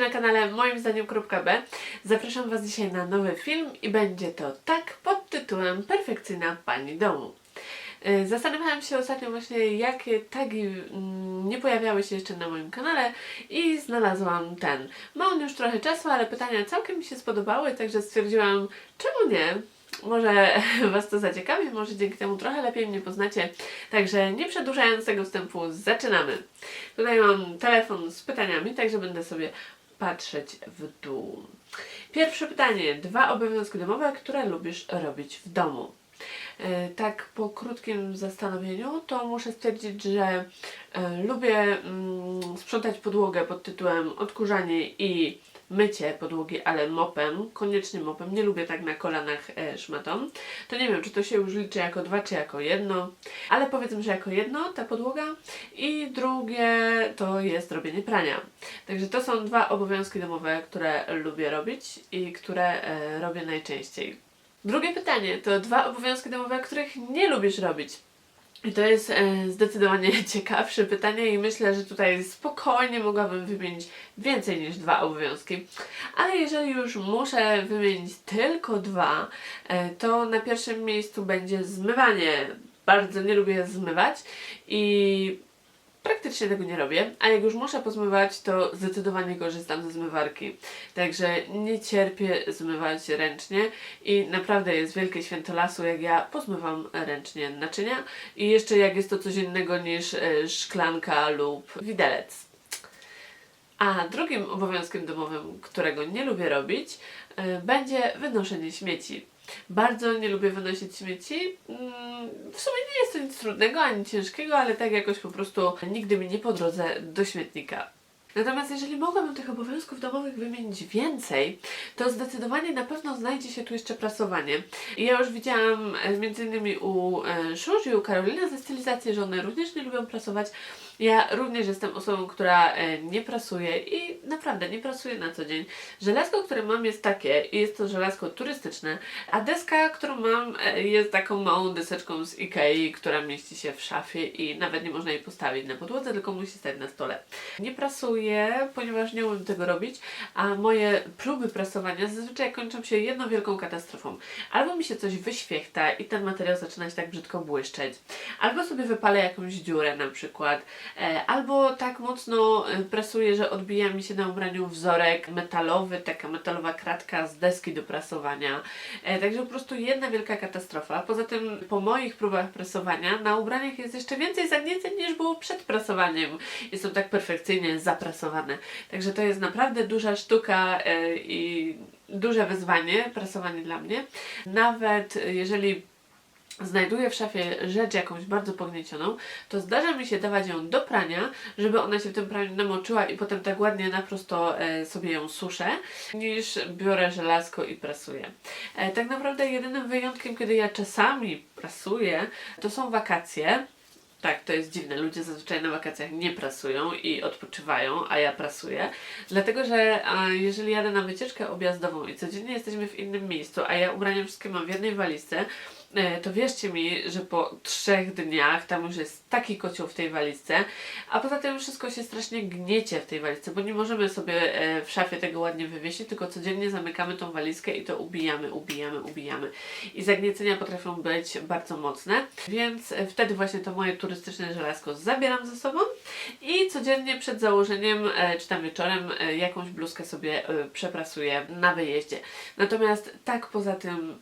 Na kanale moim zdaniem.b. Zapraszam Was dzisiaj na nowy film i będzie to tak pod tytułem Perfekcyjna Pani Domu. Yy, Zastanawiałam się ostatnio właśnie, jakie tagi mm, nie pojawiały się jeszcze na moim kanale i znalazłam ten. Ma on już trochę czasu, ale pytania całkiem mi się spodobały, także stwierdziłam, czemu nie? Może Was to zaciekawi, może dzięki temu trochę lepiej mnie poznacie. Także nie przedłużając tego wstępu, zaczynamy. Tutaj mam telefon z pytaniami, także będę sobie patrzeć w dół. Pierwsze pytanie. Dwa obowiązki domowe, które lubisz robić w domu. E, Tak po krótkim zastanowieniu to muszę stwierdzić, że e, lubię mm, sprzątać podłogę pod tytułem odkurzanie i mycie podłogi, ale mopem, koniecznie mopem. Nie lubię tak na kolanach e, szmatą. To nie wiem, czy to się już liczy jako dwa, czy jako jedno, ale powiedzmy, że jako jedno ta podłoga i drugie to jest robienie prania. Także to są dwa obowiązki domowe, które lubię robić i które e, robię najczęściej. Drugie pytanie to dwa obowiązki domowe, których nie lubisz robić. I to jest e, zdecydowanie ciekawsze pytanie i myślę, że tutaj spokojnie mogłabym wymienić więcej niż dwa obowiązki. Ale jeżeli już muszę wymienić tylko dwa, e, to na pierwszym miejscu będzie zmywanie. Bardzo nie lubię zmywać i praktycznie tego nie robię, a jak już muszę pozmywać, to zdecydowanie korzystam ze zmywarki. Także nie cierpię zmywać ręcznie i naprawdę jest wielkie święto lasu, jak ja pozmywam ręcznie naczynia i jeszcze jak jest to coś innego niż e, szklanka lub widelec. A drugim obowiązkiem domowym, którego nie lubię robić, e, będzie wynoszenie śmieci. Bardzo nie lubię wynosić śmieci. Mm, W sumie nie jest to nic trudnego ani ciężkiego, ale tak jakoś po prostu nigdy mi nie po drodze do śmietnika. Natomiast jeżeli mogłabym tych obowiązków domowych wymienić więcej, to zdecydowanie na pewno znajdzie się tu jeszcze prasowanie. Ja już widziałam e, między innymi u e, Szusz i u Karoliny ze stylizacji, że one również nie lubią prasować. Ja również jestem osobą, która e, nie prasuje i naprawdę nie prasuje na co dzień. Żelazko, które mam jest takie i jest to żelazko turystyczne, a deska, którą mam e, jest taką małą deseczką z Ikei, która mieści się w szafie i nawet nie można jej postawić na podłodze, tylko musi stać na stole. Nie prasuję, ponieważ nie umiem tego robić, a moje próby prasowania zazwyczaj kończą się jedną wielką katastrofą. Albo mi się coś wyświechta i ten materiał zaczyna się tak brzydko błyszczeć, albo sobie wypalę jakąś dziurę na przykład, albo tak mocno e, prasuję, że odbija mi się na ubraniu wzorek metalowy, taka metalowa kratka z deski do prasowania. E, Także po prostu jedna wielka katastrofa. Poza tym po moich próbach prasowania na ubraniach jest jeszcze więcej zagnieceń niż było przed prasowaniem. Jest to tak perfekcyjnie zaprasowane. Także to jest naprawdę duża sztuka e, i duże wyzwanie, prasowanie dla mnie. Nawet e, jeżeli znajduję w szafie rzecz jakąś bardzo pogniecioną, to zdarza mi się dawać ją do prania, żeby ona się w tym praniu namoczyła i potem tak ładnie na prosto e, sobie ją suszę, niż biorę żelazko i prasuję. E, tak naprawdę jedynym wyjątkiem, kiedy ja czasami prasuję, to są wakacje. Tak, to jest dziwne. Ludzie zazwyczaj na wakacjach nie prasują i odpoczywają, a ja prasuję. Dlatego, że jeżeli jadę na wycieczkę objazdową i codziennie jesteśmy w innym miejscu, a ja ubrania wszystkie mam w jednej walizce, to wierzcie mi, że po trzech dniach tam już jest taki kocioł w tej walizce, a poza tym wszystko się strasznie gniecie w tej walizce, bo nie możemy sobie e, w szafie tego ładnie wywiesić, tylko codziennie zamykamy tą walizkę i to ubijamy, ubijamy, ubijamy. I zagniecenia potrafią być bardzo mocne, więc e, wtedy właśnie to moje turystyczne żelazko zabieram ze sobą i codziennie przed założeniem, e, czy tam wieczorem, e, jakąś bluzkę sobie e, przeprasuję na wyjeździe. Natomiast tak poza tym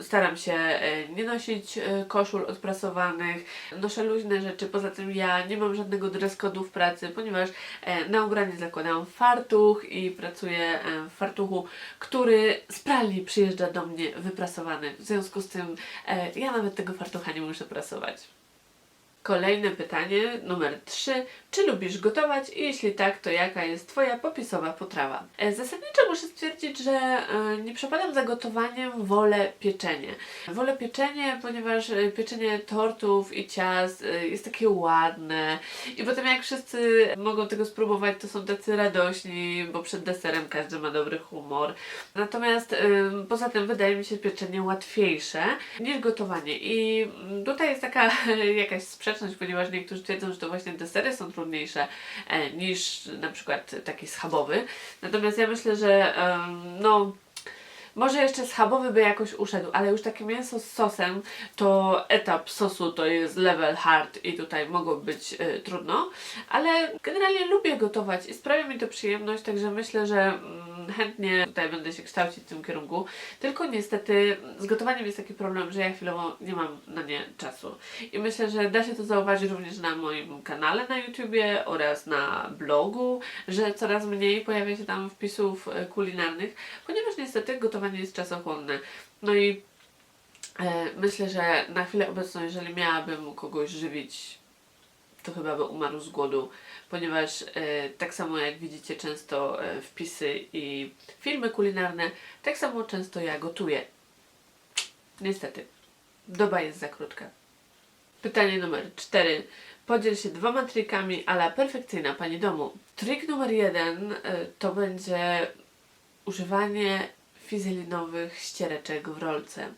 Staram się e, nie nosić e, koszul odprasowanych, noszę luźne rzeczy. Poza tym ja nie mam żadnego dress code'u w pracy, ponieważ e, na ubranie zakładam fartuch i pracuję w fartuchu, który z pralni przyjeżdża do mnie wyprasowany. W związku z tym ja nawet tego fartucha nie muszę prasować. Kolejne pytanie, numer 3. Czy lubisz gotować i jeśli tak, to jaka jest Twoja popisowa potrawa? E, Zasadniczo muszę stwierdzić, że e, nie przepadam za gotowaniem, wolę pieczenie. Wolę pieczenie, ponieważ e, pieczenie tortów i ciast jest takie ładne i potem jak wszyscy mogą tego spróbować, to są tacy radośni, bo przed deserem każdy ma dobry humor. Natomiast poza tym wydaje mi się pieczenie łatwiejsze niż gotowanie i mm, tutaj jest taka jakaś sprzeczność zacząć, ponieważ niektórzy twierdzą, że to właśnie desery są trudniejsze e, niż na przykład taki schabowy. Natomiast ja myślę, że no może jeszcze schabowy by jakoś uszedł, ale już takie mięso z sosem, to etap sosu to jest level hard i tutaj mogło być y, trudno, ale generalnie lubię gotować i sprawia mi to przyjemność, także myślę, że mm, chętnie tutaj będę się kształcić w tym kierunku. Tylko niestety z gotowaniem jest taki problem, że ja chwilowo nie mam na nie czasu. I myślę, że da się to zauważyć również na moim kanale na YouTubie oraz na blogu, że coraz mniej pojawia się tam wpisów e, kulinarnych, ponieważ niestety gotowanie jest czasochłonne. No i e, myślę, że na chwilę obecną, jeżeli miałabym kogoś żywić, to chyba by umarł z głodu, ponieważ e, tak samo jak widzicie często e, wpisy i filmy kulinarne, tak samo często ja gotuję. Niestety, doba jest za krótka. Pytanie numer 4. Podziel się dwoma trikami ala perfekcyjna pani domu. Trik numer jeden y, to będzie używanie fizelinowych ściereczek w rolce.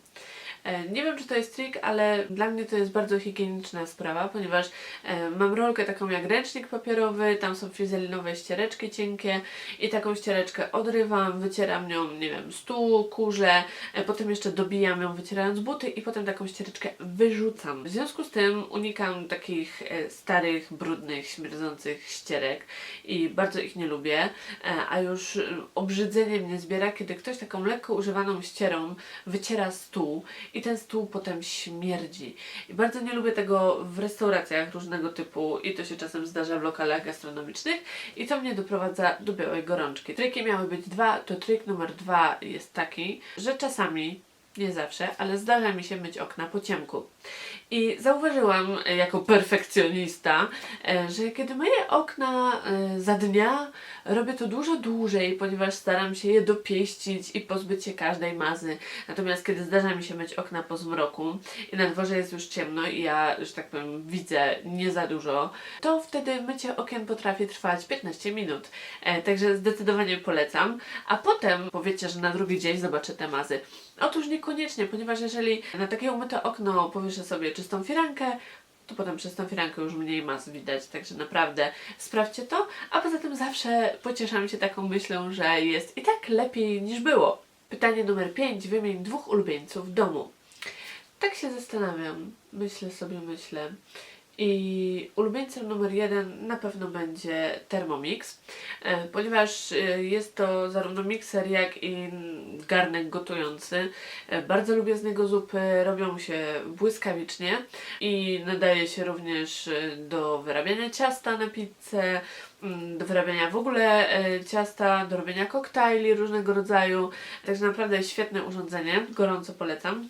E, Nie wiem, czy to jest trik, ale dla mnie to jest bardzo higieniczna sprawa, ponieważ e, mam rolkę taką jak ręcznik papierowy, tam są fizelinowe ściereczki cienkie i taką ściereczkę odrywam, wycieram nią, nie wiem, stół, kurze, e, potem jeszcze dobijam ją wycierając buty i potem taką ściereczkę wyrzucam. W związku z tym unikam takich starych, brudnych, śmierdzących ścierek i bardzo ich nie lubię, a już obrzydzenie mnie zbiera, kiedy ktoś taką lekko używaną ścierą wyciera stół i ten stół potem śmierdzi. I bardzo nie lubię tego w restauracjach różnego typu i to się czasem zdarza w lokalach gastronomicznych i to mnie doprowadza do białej gorączki. Triki miały być dwa, to trik numer dwa jest taki, że czasami nie zawsze, ale zdarza mi się myć okna po ciemku. I zauważyłam e, jako perfekcjonista, e, że kiedy myję okna e, za dnia, robię to dużo dłużej, ponieważ staram się je dopieścić i pozbyć się każdej mazy. Natomiast kiedy zdarza mi się myć okna po zmroku i na dworze jest już ciemno i ja, że tak powiem, widzę nie za dużo, to wtedy mycie okien potrafi trwać 15 minut. Także zdecydowanie polecam. A potem powiecie, że na drugi dzień zobaczę te mazy. Otóż niekoniecznie, ponieważ jeżeli na takie umyte okno powieszę sobie czystą firankę, to potem przez tą firankę już mniej mas widać, także naprawdę sprawdźcie to, a poza tym zawsze pocieszam się taką myślą, że jest i tak lepiej niż było. Pytanie numer 5. Wymień dwóch ulubieńców domu. Tak się zastanawiam, myślę sobie, myślę. I ulubieńcem numer jeden na pewno będzie Thermomix, e, ponieważ e, jest to zarówno mikser, jak i garnek gotujący. E, Bardzo lubię z niego zupy, robią się błyskawicznie i nadaje się również do wyrabiania ciasta na pizzę, mm, do wyrabiania w ogóle ciasta, do robienia koktajli różnego rodzaju. Także naprawdę świetne urządzenie, gorąco polecam.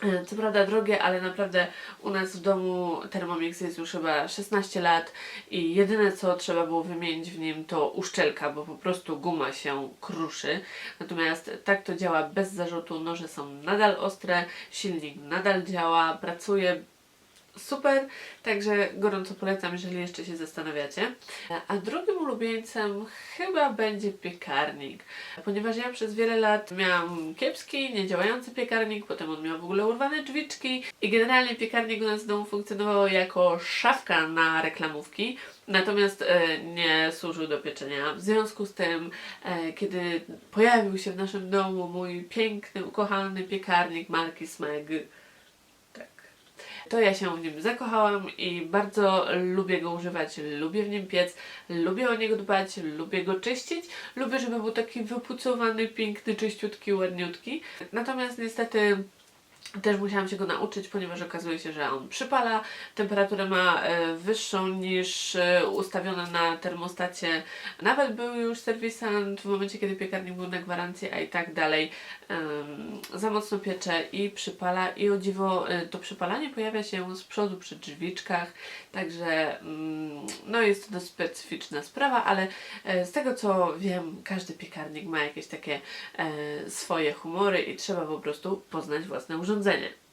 E, Co prawda drogie, ale naprawdę u nas w domu Thermomix jest już chyba 16 lat i jedyne co trzeba było wymienić w nim to uszczelka, bo po prostu guma się kruszy. Natomiast tak to działa bez zarzutu, noże są nadal ostre, silnik nadal działa, pracuje super, także gorąco polecam, jeżeli jeszcze się zastanawiacie. A drugim ulubieńcem chyba będzie piekarnik, ponieważ ja przez wiele lat miałam kiepski, niedziałający piekarnik, potem on miał w ogóle urwane drzwiczki i generalnie piekarnik u nas w domu funkcjonował jako szafka na reklamówki. Natomiast e, nie służył do pieczenia. W związku z tym, e, kiedy pojawił się w naszym domu mój piękny, ukochany piekarnik marki Smeg, to ja się w nim zakochałam i bardzo lubię go używać, lubię w nim piec, lubię o niego dbać, lubię go czyścić, lubię, żeby był taki wypucowany, piękny, czyściutki, ładniutki. Natomiast niestety też musiałam się go nauczyć, ponieważ okazuje się, że on przypala, temperaturę ma e, wyższą niż e, ustawione na termostacie. Nawet był już serwisant w momencie, kiedy piekarnik był na gwarancji, a i tak dalej em, za mocno piecze i przypala. I o dziwo e, to przypalanie pojawia się z przodu przy drzwiczkach, także mm, no jest to dość specyficzna sprawa, ale z tego co wiem, każdy piekarnik ma jakieś takie e, swoje humory i trzeba po prostu poznać własne urządzenie.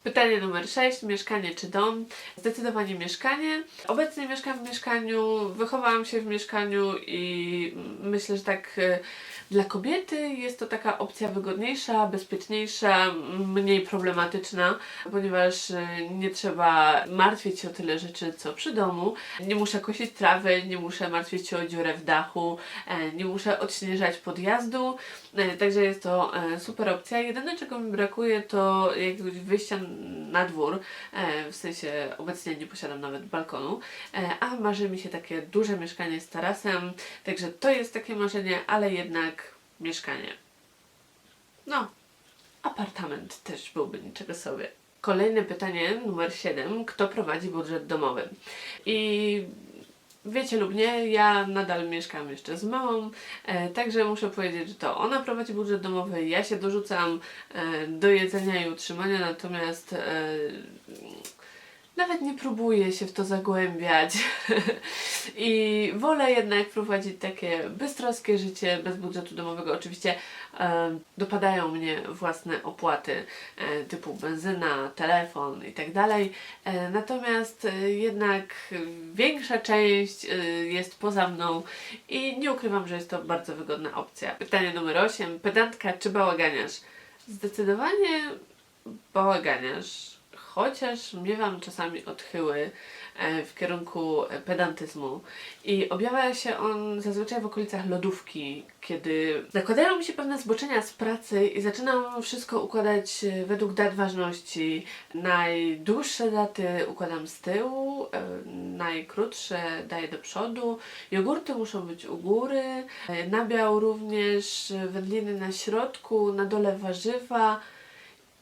Pytanie numer 6. Mieszkanie czy dom? Zdecydowanie mieszkanie. Obecnie mieszkam w mieszkaniu, wychowałam się w mieszkaniu i myślę, że tak e, Dla kobiety jest to taka opcja wygodniejsza, bezpieczniejsza, mniej problematyczna, ponieważ y, nie trzeba martwić się o tyle rzeczy, co przy domu. Nie muszę kosić trawy, nie muszę martwić się o dziurę w dachu, e, nie muszę odśnieżać podjazdu, e, także jest to e, super opcja. Jedyne czego mi brakuje to jakiegoś wyjścia na dwór, e, w sensie obecnie nie posiadam nawet balkonu, e, a marzy mi się takie duże mieszkanie z tarasem, także to jest takie marzenie, ale jednak mieszkanie. No, apartament też byłby niczego sobie. Kolejne pytanie, numer 7. Kto prowadzi budżet domowy? I wiecie lub nie, ja nadal mieszkam jeszcze z mamą, e, także muszę powiedzieć, że to ona prowadzi budżet domowy, ja się dorzucam e, do jedzenia i utrzymania, natomiast e, nawet nie próbuję się w to zagłębiać i wolę jednak prowadzić takie beztroskie życie bez budżetu domowego. Oczywiście e, dopadają mnie własne opłaty e, typu benzyna, telefon i tak dalej. E, Natomiast e, jednak większa część e, jest poza mną i nie ukrywam, że jest to bardzo wygodna opcja. Pytanie numer 8. Pedantka czy bałaganiarz? Zdecydowanie bałaganiarz. Chociaż miewam czasami odchyły e, w kierunku e, pedantyzmu i objawia się on zazwyczaj w okolicach lodówki, kiedy nakładają mi się pewne zboczenia z pracy i zaczynam wszystko układać e, według dat ważności. Najdłuższe daty układam z tyłu, najkrótsze daję do przodu. Jogurty muszą być u góry, nabiał również, wędliny na środku, na dole warzywa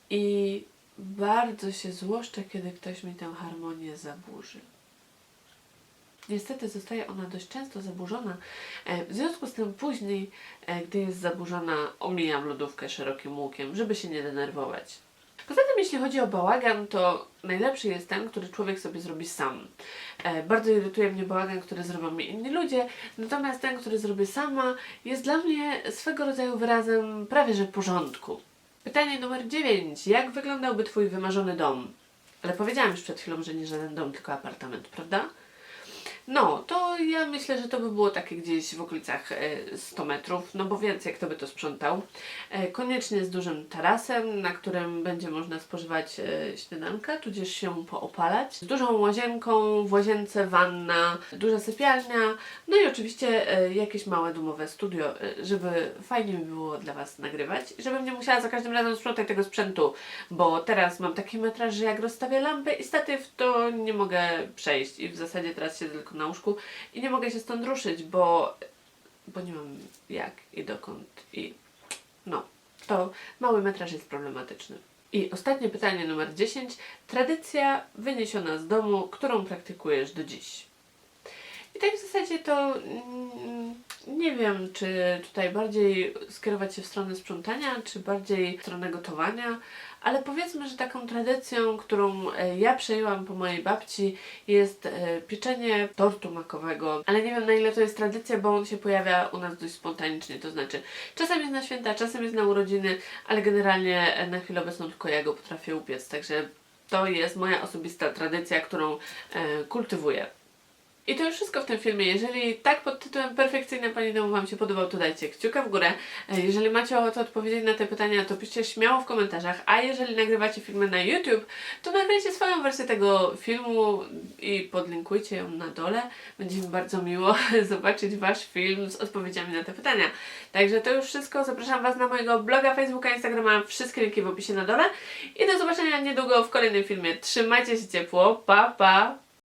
i bardzo się złoszczę, kiedy ktoś mi tę harmonię zaburzy. Niestety zostaje ona dość często zaburzona. E, W związku z tym później, e, gdy jest zaburzona, omijam lodówkę szerokim łukiem, żeby się nie denerwować. Poza tym, jeśli chodzi o bałagan, to najlepszy jest ten, który człowiek sobie zrobi sam. E, bardzo irytuje mnie bałagan, który zrobią mi inni ludzie, natomiast ten, który zrobię sama, jest dla mnie swego rodzaju wyrazem prawie że porządku. Pytanie numer 9. Jak wyglądałby Twój wymarzony dom? Ale powiedziałam już przed chwilą, że nie żaden dom, tylko apartament, prawda? No, to ja myślę, że to by było takie gdzieś w okolicach e, 100 metrów, no bo więcej kto by to sprzątał. E, Koniecznie z dużym tarasem, na którym będzie można spożywać e, śniadanka, tudzież się poopalać. Z dużą łazienką, w łazience wanna, duża sypialnia, no i oczywiście e, jakieś małe domowe studio, e, żeby fajnie mi było dla Was nagrywać, żebym nie musiała za każdym razem sprzątać tego sprzętu, bo teraz mam taki metraż, że jak rozstawię lampę i statyw, to nie mogę przejść i w zasadzie teraz siedzę tylko na łóżku i nie mogę się stąd ruszyć, bo, bo nie mam jak i dokąd i no, to mały metraż jest problematyczny. I ostatnie pytanie numer 10. Tradycja wyniesiona z domu, którą praktykujesz do dziś. I tak w zasadzie to mm, nie wiem, czy tutaj bardziej skierować się w stronę sprzątania, czy bardziej w stronę gotowania, ale powiedzmy, że taką tradycją, którą e, ja przejęłam po mojej babci jest e, pieczenie tortu makowego, ale nie wiem na ile to jest tradycja, bo on się pojawia u nas dość spontanicznie, to znaczy czasem jest na święta, czasem jest na urodziny, ale generalnie e, na chwilę obecną tylko ja go potrafię upiec, także to jest moja osobista tradycja, którą kultywuję. I to już wszystko w tym filmie. Jeżeli tak pod tytułem Perfekcyjna Pani Domu Wam się podobał, to dajcie kciuka w górę. E, Jeżeli macie ochotę odpowiedzieć na te pytania, to piszcie śmiało w komentarzach. A jeżeli nagrywacie filmy na YouTube, to nagrajcie swoją wersję tego filmu i podlinkujcie ją na dole. Będzie mi bardzo miło zobaczyć Wasz film z odpowiedziami na te pytania. Także to już wszystko. Zapraszam Was na mojego bloga, Facebooka, Instagrama. Wszystkie linki w opisie na dole. I do zobaczenia niedługo w kolejnym filmie. Trzymajcie się ciepło. Pa, pa!